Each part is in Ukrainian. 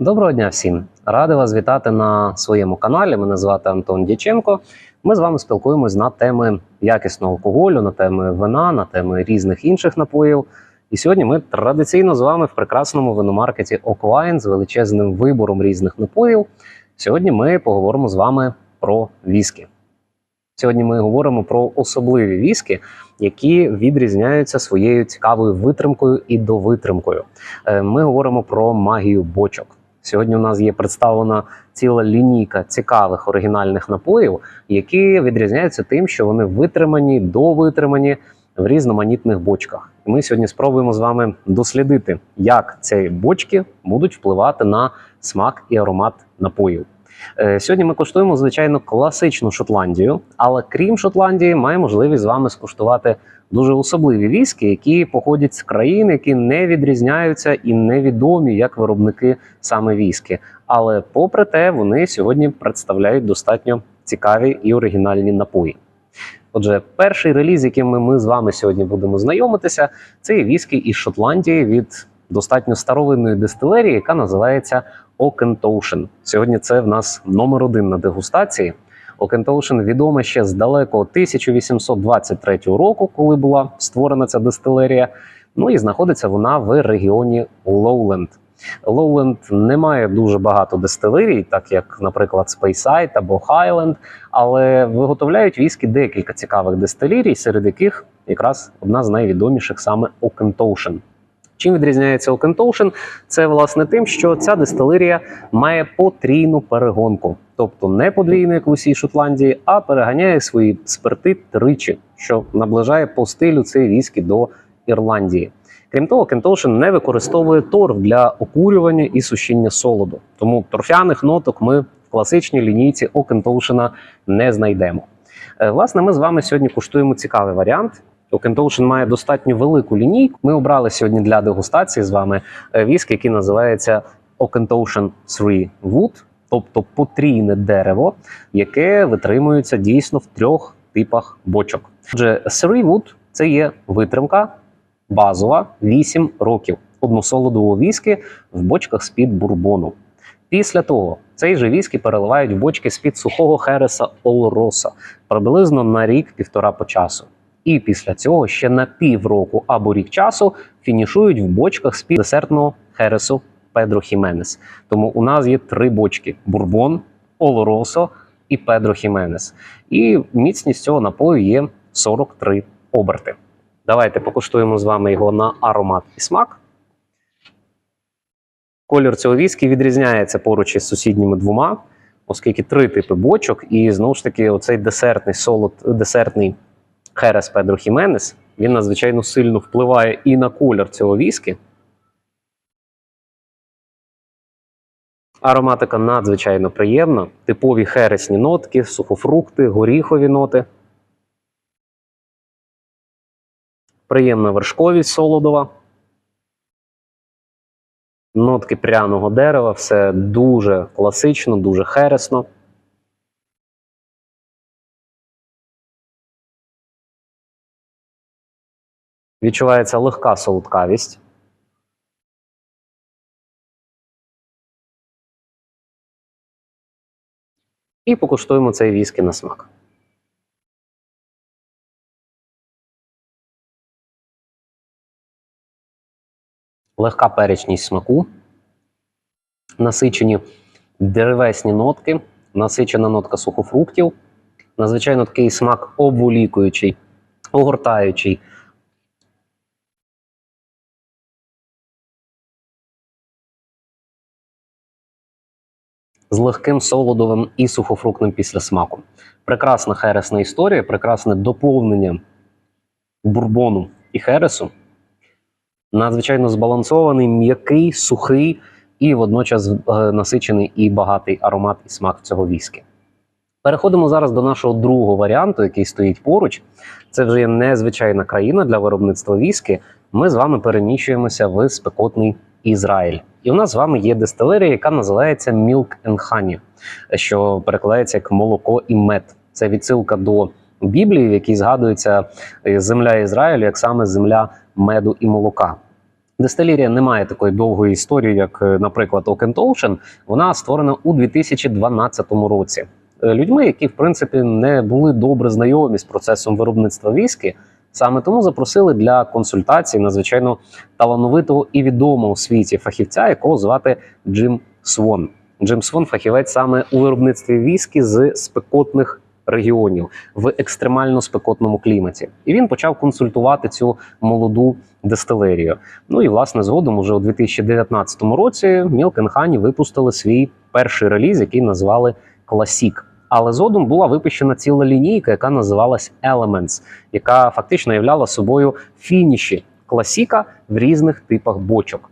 Доброго дня всім! Радий вас вітати на своєму каналі. Мене звати Антон Дяченко. Ми з вами спілкуємось на теми якісного алкоголю, на теми вина, на теми різних інших напоїв. І сьогодні ми традиційно з вами в прекрасному виномаркеті Оклайн з величезним вибором різних напоїв. Сьогодні ми поговоримо з вами про віскі. Сьогодні ми говоримо про особливі віскі, які відрізняються своєю цікавою витримкою і довитримкою. Е, Ми говоримо про магію бочок. Сьогодні у нас є представлена ціла лінійка цікавих оригінальних напоїв, які відрізняються тим, що вони витримані, довитримані в різноманітних бочках. Ми сьогодні спробуємо з вами дослідити, як ці бочки будуть впливати на смак і аромат напоїв. Е, Сьогодні ми коштуємо, звичайно, класичну Шотландію, але крім Шотландії, маємо можливість з вами скуштувати дуже особливі віскі, які походять з країн, які не відрізняються і невідомі як виробники саме віскі. Але попри те, вони сьогодні представляють достатньо цікаві і оригінальні напої. Отже, перший реліз, яким ми, ми з вами сьогодні будемо знайомитися, це є віскі із Шотландії від достатньо старовинної дистилерії, яка називається Окентоушен. Сьогодні це в нас номер один на дегустації. Окентоушен відома ще з далекого 1823 року, коли була створена ця дистилерія. Ну і знаходиться вона в регіоні Лоуленд. Лоуленд не має дуже багато дистилерій, так як, наприклад, Speyside або Highland, але виготовляють віскі декілька цікавих дистилерій, серед яких якраз одна з найвідоміших саме Окентоушен. Чим відрізняється Окентоушен? Це власне тим, що ця дистилерія має потрійну перегонку, тобто не подвійну, як в усій Шотландії, а переганяє свої спирти тричі, що наближає по стилю цей віскі до Ірландії. Крім того, Кентоушен не використовує торф для окурювання і сушіння солоду. Тому торфяних ноток ми в класичній лінійці Окентоушена не знайдемо. Е, Власне, ми з вами сьогодні куштуємо цікавий варіант. Окентоушен має достатньо велику лінійку. Ми обрали сьогодні для дегустації з вами е, віск, який називається Окентоушен 3 Wood, тобто потрійне дерево, яке витримується дійсно в трьох типах бочок. Отже, 3 Wood – це є витримка базова 8 років односолодового віскі в бочках з-під бурбону. Після того цей же віскі переливають в бочки з-під сухого хереса Олроса приблизно на рік-півтора по часу. І після цього ще на півроку або рік часу фінішують в бочках з-під десертного хересу Педро Хіменес. Тому у нас є три бочки: бурбон, Олоросо і Педро Хіменес. І міцність цього напою є 43 оберти. Давайте покуштуємо з вами його на аромат і смак. Колір цього віскі відрізняється поруч із сусідніми двома, оскільки три типи бочок, і знову ж таки, оцей десертний солод, десертний Херес Педро Хіменес, він надзвичайно сильно впливає і на колір цього віскі. Ароматика надзвичайно приємна. Типові хересні нотки, сухофрукти, горіхові ноти. Приємна вершковість солодова. Нотки пряного дерева, все дуже класично, дуже хересно. Відчувається легка солодкавість. І покуштуємо цей віскі на смак. Легка перечність смаку, насичені деревесні нотки, насичена нотка сухофруктів, надзвичайно такий смак обволікуючий, огортаючий. З легким солодовим і сухофруктним післясмаком. Прекрасна хересна історія, прекрасне доповнення бурбону і хересу. Надзвичайно збалансований, м'який, сухий і водночас е, насичений і багатий аромат і смак цього віскі. Переходимо зараз до нашого другого варіанту, який стоїть поруч. Це вже є незвичайна країна для виробництва віскі. Ми з вами переміщуємося в спекотний Ізраїль. І у нас з вами є дистилерія, яка називається Milk and Honey, що перекладається як молоко і мед. Це відсилка до Біблії, в якій згадується е, земля Ізраїлю, як саме земля меду і молока. Дистилерія не має такої довгої історії, як, е, наприклад, Oakent Ocean. Вона створена у 2012 році. Е, Людьми, які в принципі не були добре знайомі з процесом виробництва віскі, саме тому запросили для консультацій надзвичайно талановитого і відомого у світі фахівця, якого звати Джим Свон. Джим Свон фахівець саме у виробництві віскі з спекотних регіонів в екстремально спекотному кліматі. І він почав консультувати цю молоду дистилерію. Ну і власне згодом, уже у 2019 році, and випустили свій перший реліз, який назвали Classic. Але згодом була випущена ціла лінійка, яка називалась Elements, яка фактично являла собою фініші класіка в різних типах бочок.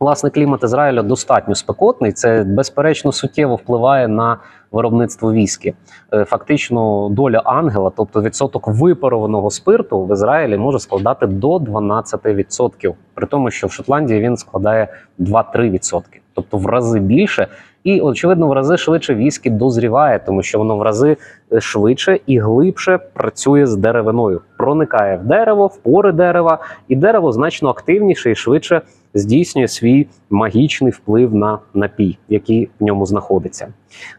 Власне, клімат Ізраїля достатньо спекотний. Це безперечно суттєво впливає на виробництво віскі. Е, Фактично, доля ангела, тобто відсоток випарованого спирту в Ізраїлі може складати до 12%, при тому, що в Шотландії він складає 2-3%, тобто в рази більше. І очевидно, в рази швидше віскі дозріває, тому що воно в рази е, швидше і глибше працює з деревиною, проникає в дерево, в пори дерева, і дерево значно активніше і швидше здійснює свій магічний вплив на напій, який в ньому знаходиться.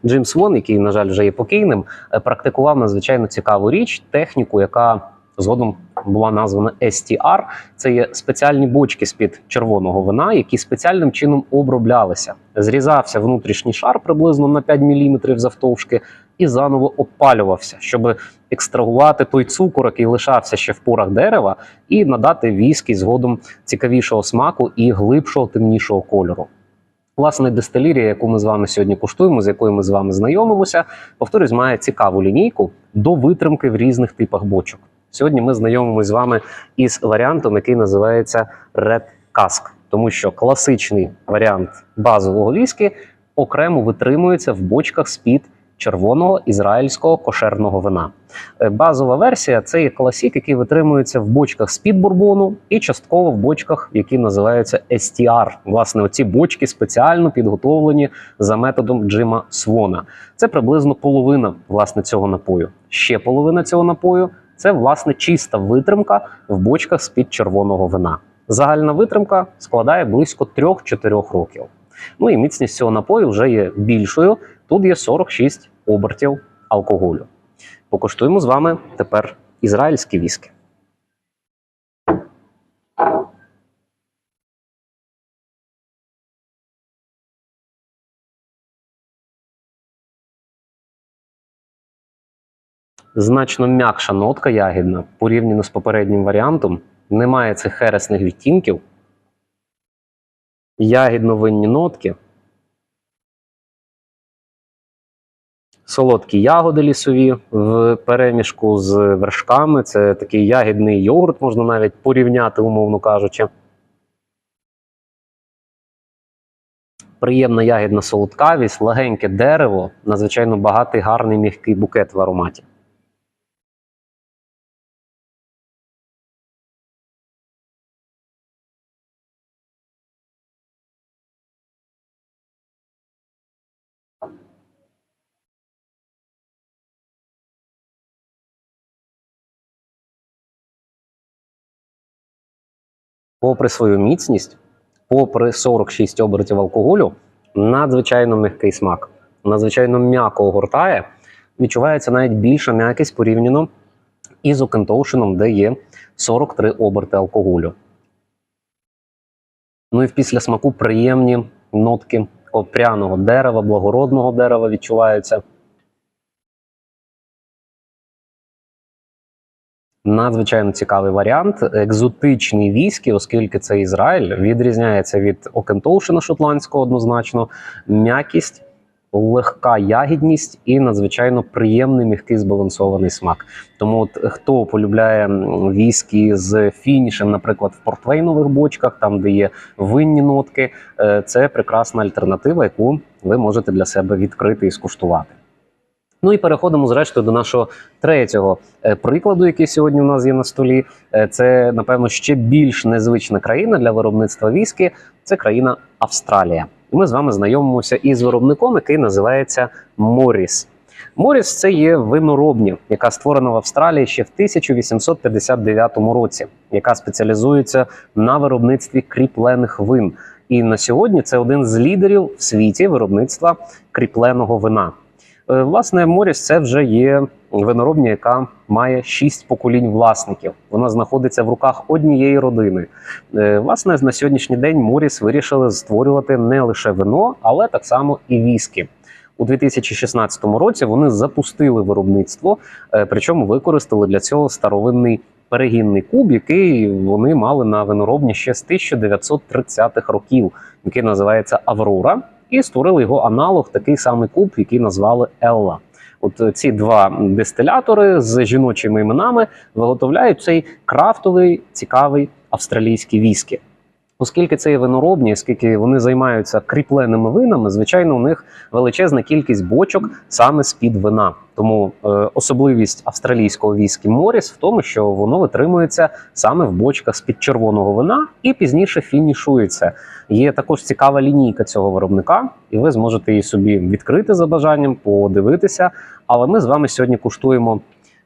Джим Свон, який, на жаль, вже є покійним, е, практикував надзвичайно цікаву річ, техніку, яка згодом була названа STR. Це є спеціальні бочки з-під червоного вина, які спеціальним чином оброблялися. Зрізався внутрішній шар приблизно на 5 мм завтовшки і заново опалювався, щоб екстрагувати той цукор, який лишався ще в порах дерева, і надати віскі згодом цікавішого смаку і глибшого темнішого кольору. Власне, дистилерія, яку ми з вами сьогодні куштуємо, з якою ми з вами знайомимося, повторюсь, має цікаву лінійку до витримки в різних типах бочок. Сьогодні ми знайомимося з вами із варіантом, який називається Red Cask, тому що класичний варіант базового віскі окремо витримується в бочках з-під червоного ізраїльського кошерного вина. Е, Базова версія це є класік, який витримується в бочках з-під бурбону і частково в бочках, які називаються STR. Власне, оці бочки спеціально підготовлені за методом Джима Свона. Це приблизно половина власне цього напою. Ще половина цього напою це власне чиста витримка в бочках з-під червоного вина. Загальна витримка складає близько 3-4 років. Ну і міцність цього напою вже є більшою. Тут є 46 обертів алкоголю. Покуштуємо з вами тепер ізраїльські віскі. Значно м'якша нотка ягідна порівняно з попереднім варіантом. Немає цих хересних відтінків. Ягідно-винні нотки. Солодкі ягоди лісові в перемішку з вершками. Це такий ягідний йогурт, можна навіть порівняти, умовно кажучи. Приємна ягідна солодкавість, легеньке дерево, надзвичайно багатий, гарний м'який букет в ароматі. Попри свою міцність, попри 46 обертів алкоголю, надзвичайно м'який смак, надзвичайно м'яко огортає. Відчувається навіть більша м'якість порівняно із Окентоушеном, де є 43 оберти алкоголю. Ну і в після смаку приємні нотки такого пряного дерева, благородного дерева відчуваються. Надзвичайно цікавий варіант. Екзотичний віскі, оскільки це Ізраїль, відрізняється від Окентоушена шотландського однозначно. М'якість, легка ягідність і надзвичайно приємний м'який збалансований смак. Тому, от хто полюбляє віскі з фінішем, наприклад, в портвейнових бочках, там де є винні нотки, е, це прекрасна альтернатива, яку ви можете для себе відкрити і скуштувати. Ну і переходимо зрештою до нашого третього е, прикладу, який сьогодні у нас є на столі. Е, Це, напевно, ще більш незвична країна для виробництва віскі. Це країна Австралія. І ми з вами знайомимося із виробником, який називається Моріс. Моріс це є виноробня, яка створена в Австралії ще в 1859 році, яка спеціалізується на виробництві кріплених вин. І на сьогодні це один з лідерів в світі виробництва кріпленого вина. Е, Власне, Моріс це вже є виноробня, яка має шість поколінь власників. Вона знаходиться в руках однієї родини. Е, Власне, на сьогоднішній день Моріс вирішили створювати не лише вино, але так само і віскі. У 2016 році вони запустили виробництво, е, причому використали для цього старовинний перегінний куб, який вони мали на виноробні ще з 1930-х років, який називається Аврора, і створили його аналог, такий самий куб, який назвали Елла. От е, ці два дистилятори з жіночими іменами виготовляють цей крафтовий цікавий австралійський віскі. Оскільки це є виноробні, оскільки вони займаються кріпленими винами, звичайно, у них величезна кількість бочок саме з-під вина. Тому е, особливість австралійського віскі Моріс в тому, що воно витримується саме в бочках з-під червоного вина і пізніше фінішується. Є також цікава лінійка цього виробника, і ви зможете її собі відкрити за бажанням, подивитися. Але ми з вами сьогодні куштуємо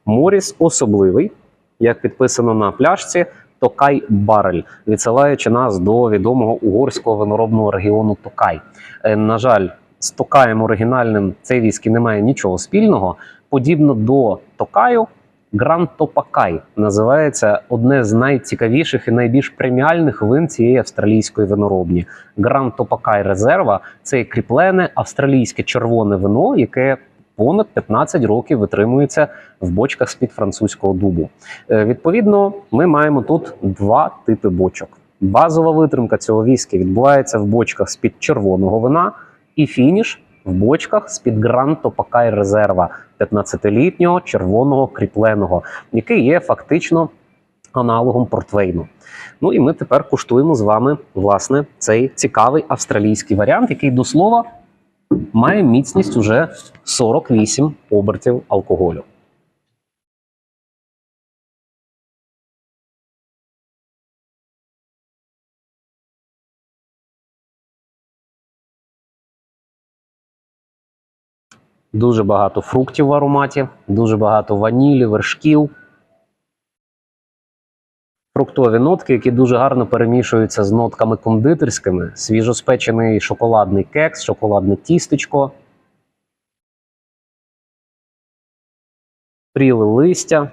Моріс особливий, як підписано на пляшці. Токай Барель, відсилаючи нас до відомого угорського виноробного регіону Токай. Е, На жаль, з Токаєм оригінальним цей віскі не має нічого спільного. Подібно до Токаю, Гранд Топакай називається одне з найцікавіших і найбільш преміальних вин цієї австралійської виноробні. Гранд Топакай Резерва це кріплене австралійське червоне вино, яке понад 15 років витримується в бочках з-під французького дубу. Е, Відповідно, ми маємо тут два типи бочок. Базова витримка цього віскі відбувається в бочках з-під червоного вина, і фініш в бочках з-під Гранд Топакай Резерва 15-літнього червоного кріпленого, який є фактично аналогом портвейну. Ну і ми тепер куштуємо з вами власне цей цікавий австралійський варіант, який до слова має міцність уже 48 обертів алкоголю. Дуже багато фруктів в ароматі, дуже багато ванілі, вершків. Фруктові нотки, які дуже гарно перемішуються з нотками кондитерськими, свіжоспечений шоколадний кекс, шоколадне тістечко, пріли листя.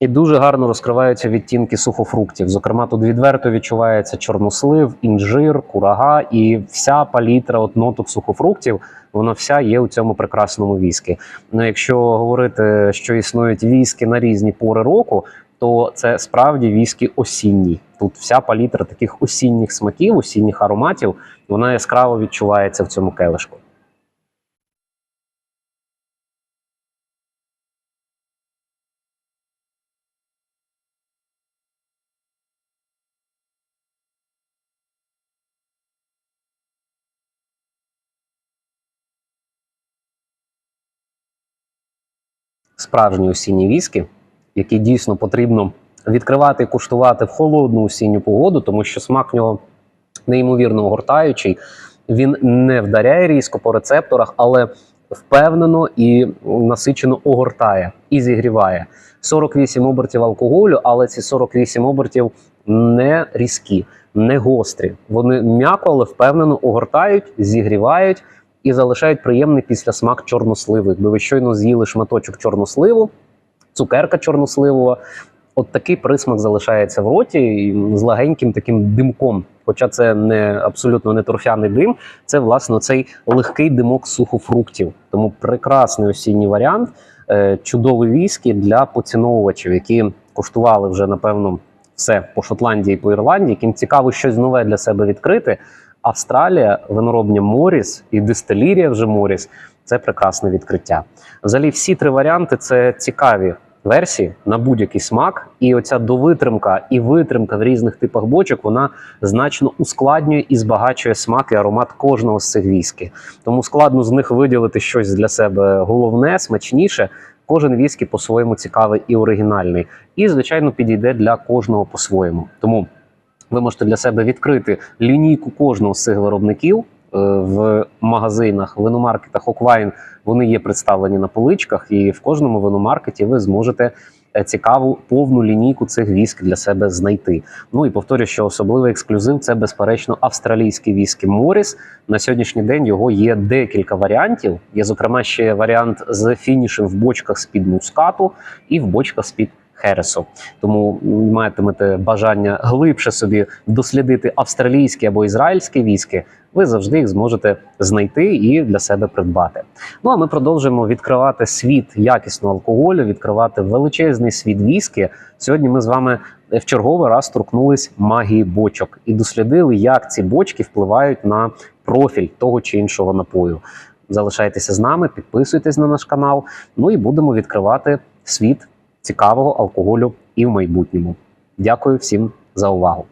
І дуже гарно розкриваються відтінки сухофруктів. Зокрема, тут відверто відчувається чорнослив, інжир, курага і вся палітра от ноток сухофруктів, вона вся є у цьому прекрасному віскі. Ну, якщо говорити, що існують віскі на різні пори року, то це справді віскі осінній. Тут вся палітра таких осінніх смаків, осінніх ароматів, вона яскраво відчувається в цьому келишку. Справжні осінні віскі, які дійсно потрібно відкривати і куштувати в холодну осінню погоду, тому що смак нього неймовірно огортаючий. Він не вдаряє різко по рецепторах, але впевнено і насичено огортає і зігріває. 48 обертів алкоголю, але ці 48 обертів не різкі, не гострі. Вони м'яко, але впевнено огортають, зігрівають і залишають приємний післясмак чорносливу. Якби ви щойно з'їли шматочок чорносливу, цукерка чорносливова. От такий присмак залишається в роті з легеньким таким димком. Хоча це не абсолютно не торфяний дим, це власне цей легкий димок сухофруктів. Тому прекрасний осінній варіант, е, чудовий віскі для поціновувачів, які коштували вже напевно все по Шотландії, по Ірландії, яким цікаво щось нове для себе відкрити. Австралія, виноробня Моріс і дистилірія вже Моріс це прекрасне відкриття. Взагалі, всі три варіанти це цікаві версії на будь-який смак. І оця довитримка і витримка в різних типах бочок вона значно ускладнює і збагачує смак і аромат кожного з цих віскі. Тому складно з них виділити щось для себе головне, смачніше. Кожен віскі по-своєму цікавий і оригінальний, і звичайно підійде для кожного по-своєму. Тому ви можете для себе відкрити лінійку кожного з цих виробників в магазинах, виномаркетах Оквайн вони є представлені на поличках, і в кожному виномаркеті ви зможете е, цікаву повну лінійку цих віск для себе знайти. Ну і повторю, що особливий ексклюзив це безперечно австралійський віскі Моріс. На сьогоднішній день його є декілька варіантів. Є, зокрема, ще варіант з фінішем в бочках з-під мускату і в бочках з-під Хересу. Тому матимете бажання глибше собі дослідити австралійські або ізраїльські віскі, ви завжди їх зможете знайти і для себе придбати. Ну а ми продовжуємо відкривати світ якісного алкоголю, відкривати величезний світ віскі. Сьогодні ми з вами в черговий раз торкнулись магії бочок і дослідили, як ці бочки впливають на профіль того чи іншого напою. Залишайтеся з нами, підписуйтесь на наш канал. Ну і будемо відкривати світ цікавого алкоголю і в майбутньому. Дякую всім за увагу.